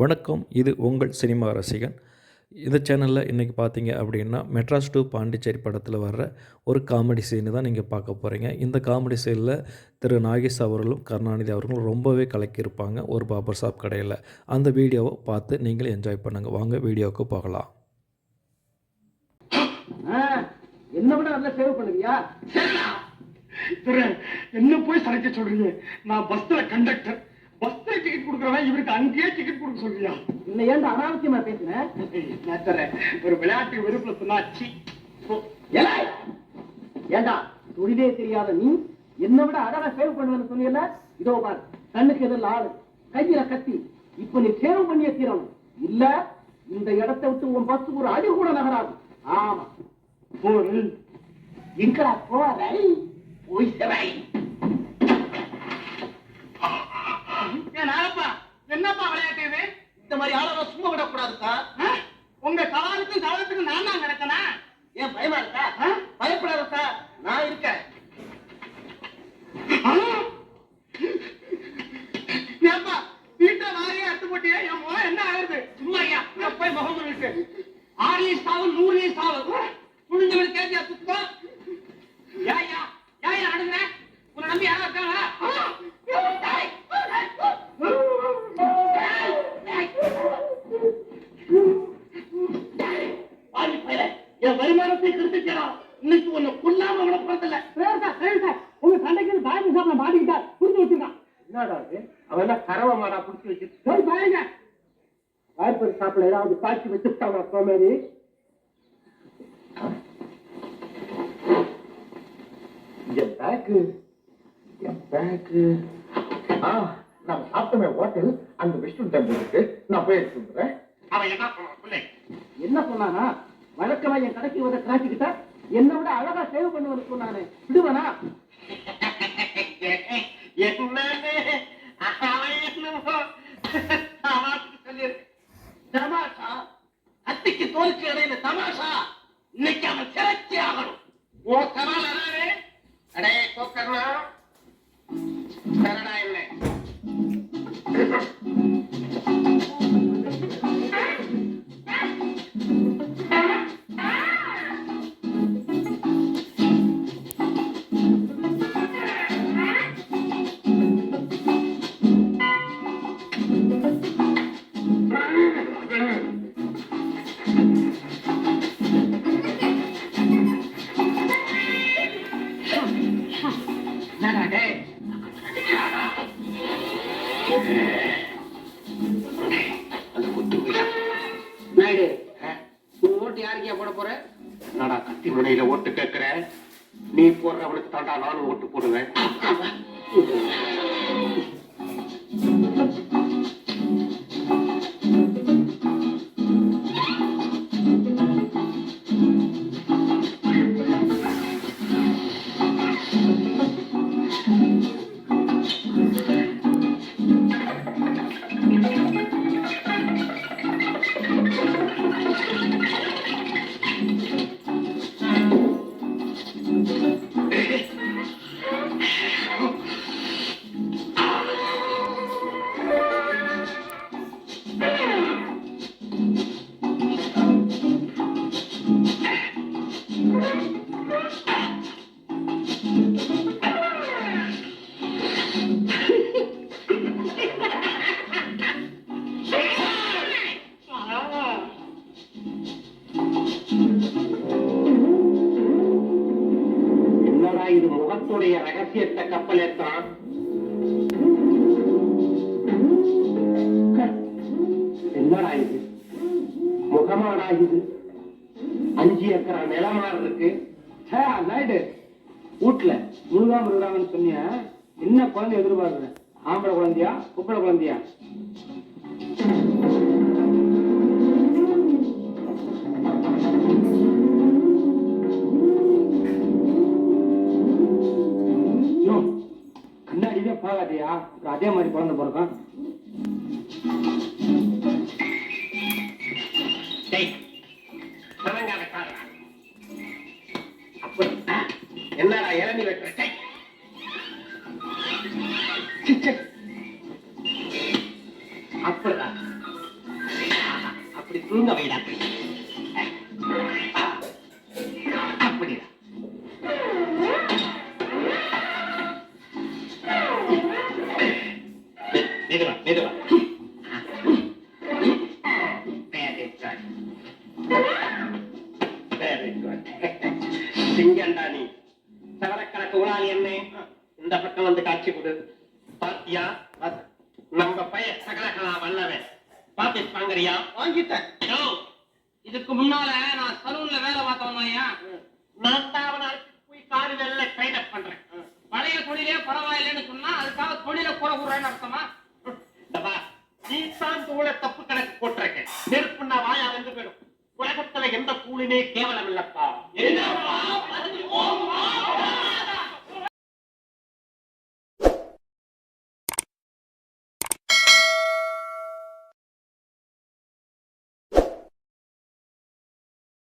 வணக்கம். இது உங்கள் சினிமா ரசிகன். இந்த சேனலில் இன்றைக்கி பார்த்தீங்க அப்படின்னா மெட்ராஸ் டூ பாண்டிச்சேரி படத்தில் வர்ற ஒரு காமெடி சீனு தான் நீங்கள் பார்க்க போகிறீங்க இந்த காமெடி சீனில் திரு நாகேஷ் அவர்களும் கருணாநிதி அவர்களும் ரொம்பவே கலக்கியிருப்பாங்க ஒரு பாபர் ஷாப் கடையில். அந்த வீடியோவை பார்த்து நீங்கள் என்ஜாய் பண்ணுங்கள் வாங்க வீடியோவுக்கு போகலாம். என்ன விட நல்லா சேவ் பண்ணுவியா? என்ன போய் சளைக்க சொல்றீங்க? நான் பஸ்ல கண்டக்டர் பஸ்ல டிக்கெட் கொடுக்கறவன் இவருக்கு அங்கேயே டிக்கெட் கொடுக்க சொல்றியா? இன்னும் ஏன்டா அனாவசியமா தரேன். ஒரு விளையாட்டு வெறுப்புல சொன்னாச்சு! ஏண்டா தொழிலே தெரியாத நீ? என்ன விட அழகா சேவ் பண்ணுவேன்னு சொன்னீல இதோ பார் கண்ணுக்கு எதிரில் ஆளு. கையில கத்தி. இப்ப நீ சேவ் பண்ணிய தீரணும். இல்ல இந்த இடத்தை விட்டு உன் பஸ் ஒரு அடி கூட நகராது. ஆமா. போரு எங்கடா போற? என்னப்பா விளையாட்டு இது இந்த மாதிரி ஆளை சும்மா விடக்கூடாது சார். ஆ? உங்க சவாலுக்கும் சவாலுக்கும் நான் தான் கிடக்கனா ஏன் பயமா இருக்கா? பயப்படாத சார். நான் இருக்கேன். ஏப்பா வீட்டை வாரியா எடுத்து போட்டியா என் முகம் என்ன ஆகுது சும்மா ஐயா போய் முகம் பண்ணிட்டு ஆறுலயும் சாவு நூறுலயும் சாவு. புரிஞ்சவன் கேட்டியா சுத்தா ஏயா உன்னை நம்பி யாரா இருக்காங்களா? என் வருமானத்தை கெடுத்துட்டா இன்னைக்கு உன்னை கொல்லாம விட போறதில்ல உங்க சண்டைக்கு பாய் சாப்பிட மாட்டிக்கிட்டா புரிஞ்சு வச்சுருக்கான் என்னடா இது? அவன் என்ன கரவ மாடா புடிச்சு பாருங்க. வாய்ப்பு சாப்பிட ஏதாவது காட்சி வச்சுட்டாங்க சோமேரி என் பேக்கு ஆ நான் சாப்பிட்டமே ஹோட்டல். அங்க விஷ்ணு டெம்பிள் இருக்கு. நான் போய் எடுத்து வந்துடுறேன். அவன் என்ன சொன்னான் பிள்ளை என்ன சொன்னானா? வழக்கமா என் கடைக்கு வந்த கிராக்கிக்கிட்ட என்னை விட அழகா சேவ் பண்ணுவேன்னு சொன்னானே. விடுவனா? என்னன்னு என்னடா கத்தி முனையில ஓட்டு கேட்கிற நீ போடுறவனுக்கு தாண்டா நானும் ஓட்டு போடுவேன். இது முகத்துடைய ரகசியத்தை கப்பலேத்தான் என்னடா இது? முகமாடா இது அஞ்சு ஏக்கரா நிலமா இருக்கு. நாயுடு வீட்டுல முழுகாம விடுறாங்கன்னு சொன்னியா? என்ன குழந்தை எதிர்பார்க்குற? ஆம்பளை குழந்தையா? குப்பளை குழந்தையா? அதே மாதிரி குழந்தை பிறக்கும். என்னடா இளநி வெட்டுற? அப்படிதான். அப்படி தூங்க வைடா Very good. சிங்கண்டா நீ. சவரக்கணக்கு உணாளி என்ன இந்த பக்கம் வந்து காட்சி கொடு. பாத்தியா? நம்ம பையன் சகலகலா வல்லவன். பாத்திஸ் வாங்குறியா? வாங்கிட்டேன். இதுக்கு முன்னால நான் சலூன்ல வேலை பார்த்தவன் நான் தான் போய் காரு வேலை அப் பண்றேன். பழைய தொழிலே பரவாயில்லைன்னு சொன்னா அதுக்காக தொழில குறை கூறேன்னு கூலினே கேவலம் இல்லப்பா